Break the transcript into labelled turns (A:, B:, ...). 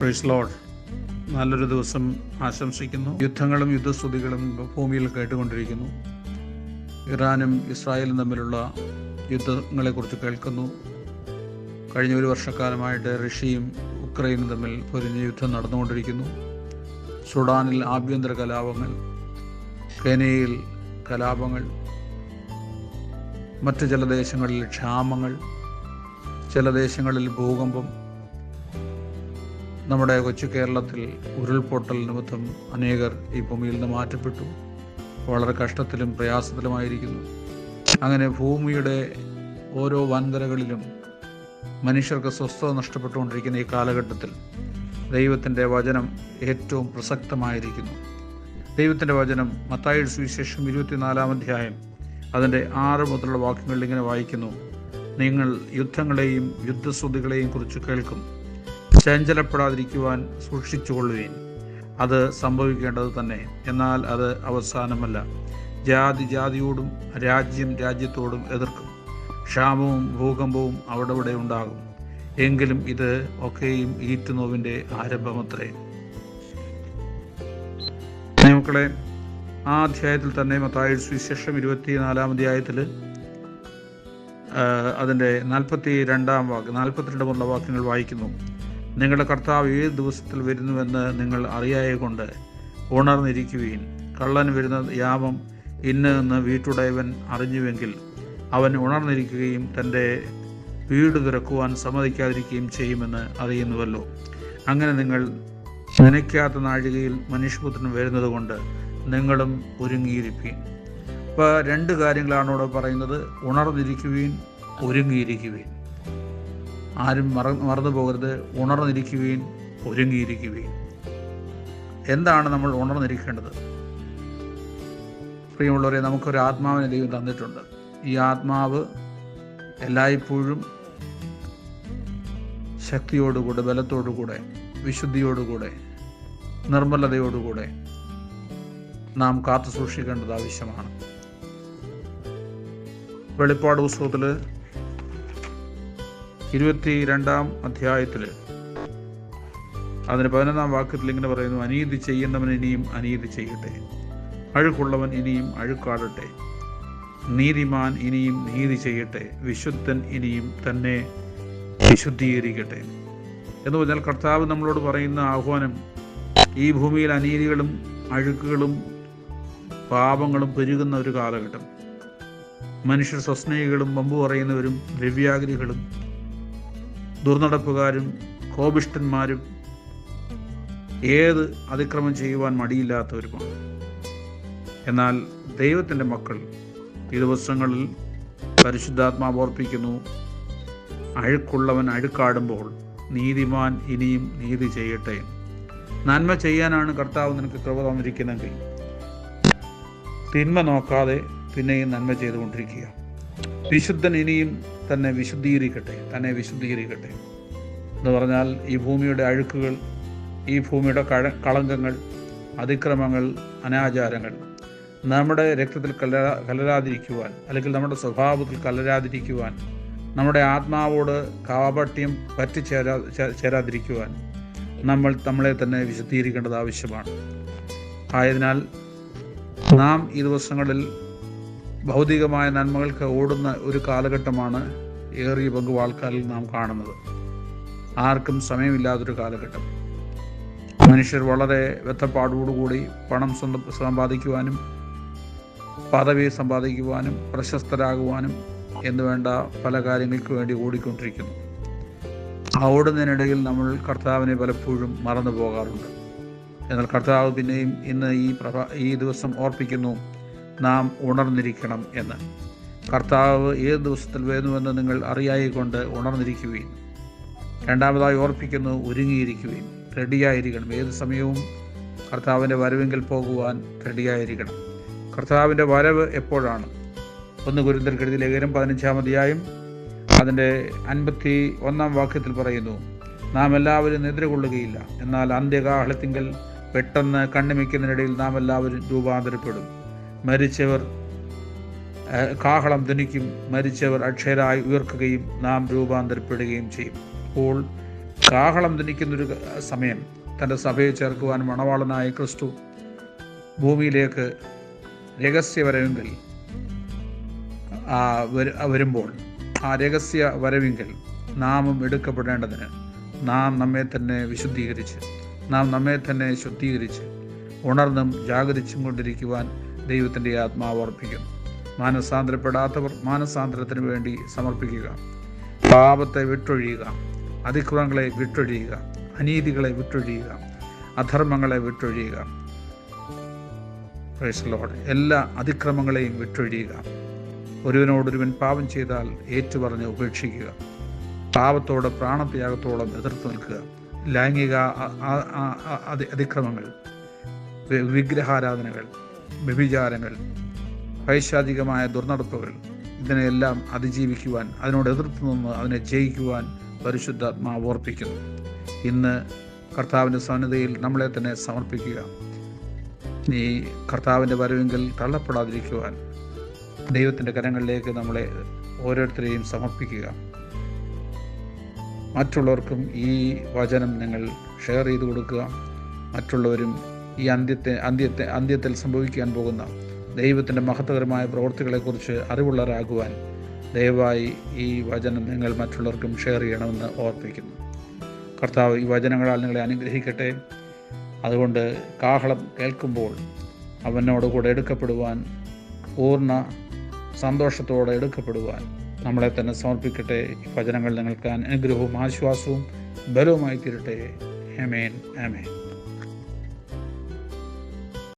A: Price load നല്ലൊരു ദിവസം ആശംസിക്കുന്നു. യുദ്ധങ്ങളും യുദ്ധസ്തുതികളും ഭൂമിയിൽ കേട്ടുകൊണ്ടിരിക്കുന്നു. ഇറാനും ഇസ്രായേലും തമ്മിലുള്ള യുദ്ധങ്ങളെക്കുറിച്ച് കേൾക്കുന്നു. കഴിഞ്ഞ ഒരു വർഷക്കാലമായിട്ട് റഷ്യയും ഉക്രൈനും തമ്മിൽ പൊരിഞ്ഞ യുദ്ധം നടന്നുകൊണ്ടിരിക്കുന്നു. സുഡാനിൽ ആഭ്യന്തര കലാപങ്ങൾ കെനയിൽ കലാപങ്ങൾ മറ്റ് ചില ദേശങ്ങളിൽ ക്ഷാമങ്ങൾ ചില ദേശങ്ങളിൽ ഭൂകമ്പം നമ്മുടെ കൊച്ചു കേരളത്തിൽ ഉരുൾപൊട്ടൽ നിമിത്തം അനേകർ ഈ ഭൂമിയിൽ നിന്ന് മാറ്റപ്പെട്ടു. വളരെ കഷ്ടത്തിലും പ്രയാസത്തിലുമായിരിക്കുന്നു. അങ്ങനെ ഭൂമിയുടെ ഓരോ വൻകരകളിലും മനുഷ്യർക്ക് സ്വസ്ഥത നഷ്ടപ്പെട്ടുകൊണ്ടിരിക്കുന്ന ഈ കാലഘട്ടത്തിൽ ദൈവത്തിന്റെ വചനം ഏറ്റവും പ്രസക്തമായിരിക്കുന്നു. ദൈവത്തിന്റെ വചനം മത്തായി സുവിശേഷം ഇരുപത്തിനാലാം അധ്യായം അതിന്റെ ആറ് മുതലുള്ള വാക്യങ്ങളിൽ ഇങ്ങനെ വായിക്കുന്നു. നിങ്ങൾ യുദ്ധങ്ങളെയും യുദ്ധശ്രുതികളെയും കുറിച്ച് കേൾക്കും. ചഞ്ചലപ്പെടാതിരിക്കുവാൻ സൂക്ഷിച്ചുകൊള്ളുകയും അത് സംഭവിക്കേണ്ടത് തന്നെ. എന്നാൽ അത് അവസാനമല്ല. ജാതി ജാതിയോടും രാജ്യം രാജ്യത്തോടും എതിർക്കും. ക്ഷാമവും ഭൂകമ്പവും അവിടെവിടെ ഉണ്ടാകും. എങ്കിലും ഇത് ഒക്കെയും ഈറ്റുനോവിന്റെ ആരംഭമത്രേ. മക്കളെ ആ അധ്യായത്തിൽ തന്നെ മത്തായ സുവിശേഷം ഇരുപത്തിനാലാം അധ്യായത്തിൽ അതിന്റെ നാൽപ്പത്തി രണ്ടാം വാക്ക് നാൽപ്പത്തിരണ്ട് മുതലുള്ള വാക്യങ്ങൾ വായിക്കുന്നു. നിങ്ങളുടെ കർത്താവ് ഏത് ദിവസത്തിൽ വരുന്നുവെന്ന് നിങ്ങൾ അറിയായ കൊണ്ട് ഉണർന്നിരിക്കുകയും കള്ളൻ വരുന്ന യാമം ഇന്ന് എന്ന് വീട്ടുടയവൻ അറിഞ്ഞുവെങ്കിൽ അവൻ ഉണർന്നിരിക്കുകയും തന്റെ വീട് തുറക്കുവാൻ സമ്മതിക്കാതിരിക്കുകയും ചെയ്യുമെന്ന് അറിയുന്നുവല്ലോ. അങ്ങനെ നിങ്ങൾ നനയ്ക്കാത്ത നാഴികയിൽ മനുഷ്യപുത്രൻ വരുന്നത് കൊണ്ട് നിങ്ങളും ഒരുങ്ങിയിരിപ്പീൻ. ഇപ്പോൾ രണ്ട് കാര്യങ്ങളാണ് ഇവിടെ പറയുന്നത്. ഉണർന്നിരിക്കുകയും ഒരുങ്ങിയിരിക്കുകയും ആരും മറ മറന്നു പോകരുത്. ഉണർന്നിരിക്കുകയും ഒരുങ്ങിയിരിക്കുകയും. എന്താണ് നമ്മൾ ഉണർന്നിരിക്കേണ്ടത്? പ്രിയമുള്ളവരെ നമുക്കൊരു ആത്മാവിനെ ദൈവം തന്നിട്ടുണ്ട്. ഈ ആത്മാവ് എല്ലായ്പ്പോഴും ശക്തിയോടുകൂടെ ബലത്തോടുകൂടെ വിശുദ്ധിയോടുകൂടെ നിർമ്മലതയോടുകൂടെ നാം കാത്തു സൂക്ഷിക്കേണ്ടത് ആവശ്യമാണ്. വെളിപ്പാട് പുസ്തകത്തിൽ ഇരുപത്തി രണ്ടാം അധ്യായത്തിൽ അതിന് പതിനൊന്നാം വാക്യത്തിൽ ഇങ്ങനെ പറയുന്നു അനീതി ചെയ്യുന്നവൻ ഇനിയും അനീതി ചെയ്യട്ടെ. അഴുക്കുള്ളവൻ ഇനിയും അഴുക്കാടട്ടെ. നീതിമാൻ ഇനിയും നീതി ചെയ്യട്ടെ. വിശുദ്ധൻ ഇനിയും തന്നെ വിശുദ്ധീകരിക്കട്ടെ. എന്ന് പറഞ്ഞാൽ കർത്താവ് നമ്മളോട് പറയുന്ന ആഹ്വാനം ഈ ഭൂമിയിൽ അനീതികളും അഴുക്കുകളും പാപങ്ങളും പെരുകുന്ന ഒരു കാലഘട്ടം. മനുഷ്യർ സ്വസ്നേഹികളും വമ്പു പറയുന്നവരും ദ്രവ്യാഗ്രഹികളും ദുർനടപ്പുകാരും കോപിഷ്ടന്മാരും ഏത് അതിക്രമം ചെയ്യുവാൻ മടിയില്ലാത്തവരുമാണ്. എന്നാൽ ദൈവത്തിന്റെ മക്കൾ ഈ ദിവസങ്ങളിൽ പരിശുദ്ധാത്മാവ് ഓർപ്പിക്കുന്നു അഴുക്കുള്ളവൻ അഴുക്കാടുമ്പോൾ നീതിമാൻ ഇനിയും നീതി ചെയ്യട്ടെ. നന്മ ചെയ്യാനാണ് കർത്താവ് നിനക്ക് കൃപ തന്നിരിക്കുന്നെങ്കിൽ തിന്മ നോക്കാതെ പിന്നെയും നന്മ ചെയ്തുകൊണ്ടിരിക്കുക. വിശുദ്ധൻ ഇനിയും തന്നെ വിശുദ്ധീകരിക്കട്ടെ തന്നെ വിശുദ്ധീകരിക്കട്ടെ. എന്ന് പറഞ്ഞാൽ ഈ ഭൂമിയുടെ അഴുക്കുകൾ ഈ ഭൂമിയുടെ കളങ്കങ്ങൾ അതിക്രമങ്ങൾ അനാചാരങ്ങൾ നമ്മുടെ രക്തത്തിൽ കലരാ കലരാതിരിക്കുവാൻ അല്ലെങ്കിൽ നമ്മുടെ സ്വഭാവത്തിൽ കലരാതിരിക്കുവാൻ നമ്മുടെ ആത്മാവോട് കാപട്യം പറ്റിച്ചേരാ ചേരാതിരിക്കുവാൻ നമ്മൾ നമ്മളെ തന്നെ വിശുദ്ധീകരിക്കേണ്ടത് ആവശ്യമാണ്. ആയതിനാൽ നാം ഈ ദിവസങ്ങളിൽ ഭൗതികമായ നന്മകൾക്ക് ഓടുന്ന ഒരു കാലഘട്ടമാണ് ഏറിയ പങ്കു ആൾക്കാരിൽ നാം കാണുന്നത്. ആർക്കും സമയമില്ലാത്തൊരു കാലഘട്ടം. മനുഷ്യർ വളരെ വ്യത്തപ്പാടോടുകൂടി പണം സമ്പാദിക്കുവാനും പദവി സമ്പാദിക്കുവാനും പ്രശസ്തരാകുവാനും എന്ന് വേണ്ട പല കാര്യങ്ങൾക്ക് വേണ്ടി ഓടിക്കൊണ്ടിരിക്കുന്നു. ആ ഓടുന്നതിനിടയിൽ നമ്മൾ കർത്താവിനെ പലപ്പോഴും മറന്നു പോകാറുണ്ട്. എന്നാൽ കർത്താവ് പിന്നെയും ഇന്ന് ഈ പ്രഭ ഈ ദിവസം ഓർപ്പിക്കുന്നു. നാം ഉണർന്നിരിക്കണം എന്ന്. കർത്താവ് ഏത് ദിവസത്തിൽ വരുന്നുവെന്ന് നിങ്ങൾ അറിയായിക്കൊണ്ട് ഉണർന്നിരിക്കുകയും രണ്ടാമതായി ഓർപ്പിക്കുന്നു ഒരുങ്ങിയിരിക്കുകയും റെഡിയായിരിക്കണം. ഏത് സമയവും കർത്താവിന്റെ വരവെങ്കിൽ പോകുവാൻ റെഡിയായിരിക്കണം. കർത്താവിന്റെ വരവ് എപ്പോഴാണ്? ഒന്ന് ഗുരുന്തൽ കെടുതി ലേഖനം പതിനഞ്ചാം അധ്യായം അതിന്റെ അൻപത്തി ഒന്നാം വാക്യത്തിൽ പറയുന്നു നാം എല്ലാവരും നിദ്ര കൊള്ളുകയില്ല. എന്നാൽ അന്ത്യകാഹളത്തിങ്കൽ പെട്ടെന്ന് കണ്ണിമിക്കുന്നതിനിടയിൽ നാം എല്ലാവരും രൂപാന്തരപ്പെടും. മരിച്ചവർ കാഹളം ധനിക്കും. മരിച്ചവർ അക്ഷരായി ഉയർക്കുകയും നാം രൂപാന്തരപ്പെടുകയും ചെയ്യും. അപ്പോൾ കാഹളം ധനിക്കുന്നൊരു സമയം തന്റെ സഭയെ ചേർക്കുവാൻ മണവാളനായ ക്രിസ്തു ഭൂമിയിലേക്ക് രഹസ്യ വരവെങ്കിൽ വരുമ്പോൾ ആ രഹസ്യ വരവെങ്കിൽ നാമും എടുക്കപ്പെടേണ്ടതിന് നാം നമ്മെ തന്നെ വിശുദ്ധീകരിച്ച് നാം നമ്മെ തന്നെ ശുദ്ധീകരിച്ച് ഉണർന്നും ജാഗരിച്ചും കൊണ്ടിരിക്കുവാൻ ദൈവത്തിന്റെ ആത്മാവ് അർപ്പിക്കുന്നു മാനസാന്തരപ്പെടാത്തവർ മാനസാന്തരത്തിന് വേണ്ടി സമർപ്പിക്കുക. പാപത്തെ വിട്ടൊഴിയുക. അതിക്രമങ്ങളെ വിട്ടൊഴിയുക. അനീതികളെ വിട്ടൊഴിയുക. അധർമ്മങ്ങളെ വിട്ടൊഴിയുക. The എല്ലാ അതിക്രമങ്ങളെയും വിട്ടൊഴിയുക. ഒരുവനോടൊരുവൻ പാപം ചെയ്താൽ ഏറ്റുപറഞ്ഞ് ഉപേക്ഷിക്കുക. പാപത്തോട് പ്രാണത്യാഗത്തോളം എതിർത്ത് നിൽക്കുക. ലൈംഗിക അതിക്രമങ്ങൾ. വിഗ്രഹാരാധനകൾ. വ്യഭിചാരങ്ങൾ പൈശാചികമായ ദുർനടപ്പുകൾ ഇതിനെയെല്ലാം അതിജീവിക്കുവാൻ അതിനോട് എതിർത്ത് നിന്ന് അതിനെ ജയിക്കുവാൻ പരിശുദ്ധാത്മാവ് ഓർപ്പിക്കുന്നു. ഇന്ന് കർത്താവിന്റെ സന്നദ്ധയിൽ നമ്മളെ തന്നെ സമർപ്പിക്കുക. നീ കർത്താവിന്റെ വരവെങ്കിൽ തള്ളപ്പെടാതിരിക്കുവാൻ ദൈവത്തിന്റെ കരങ്ങളിലേക്ക് നമ്മളെ ഓരോരുത്തരെയും സമർപ്പിക്കുക. മറ്റുള്ളവർക്കും ഈ വചനം നിങ്ങൾ ഷെയർ ചെയ്ത് കൊടുക്കുക. മറ്റുള്ളവരും ഈ അന്ത്യത്തെ അന്ത്യത്തെ അന്ത്യത്തിൽ സംഭവിക്കാൻ പോകുന്ന ദൈവത്തിന്റെ മഹത്വകരമായ പ്രവൃത്തികളെക്കുറിച്ച് അറിവുള്ളവരാകുവാൻ ദയവായി ഈ വചനം നിങ്ങൾ മറ്റുള്ളവർക്കും ഷെയർ ചെയ്യണമെന്ന് ഓർപ്പിക്കുന്നു. കർത്താവ് ഈ വചനങ്ങളാൽ നിങ്ങളെ അനുഗ്രഹിക്കട്ടെ. അതുകൊണ്ട് കാഹളം കേൾക്കുമ്പോൾ അവനോട് കൂടെ എടുക്കപ്പെടുവാൻ പൂർണ സന്തോഷത്തോടെ എടുക്കപ്പെടുവാൻ നമ്മളെ തന്നെ സമർപ്പിക്കട്ടെ. ഈ വചനങ്ങൾ നിങ്ങൾക്ക് അനുഗ്രഹവും ആശ്വാസവും ബലവുമായി തീരട്ടെ ഹെമേൻ ആമേൻ.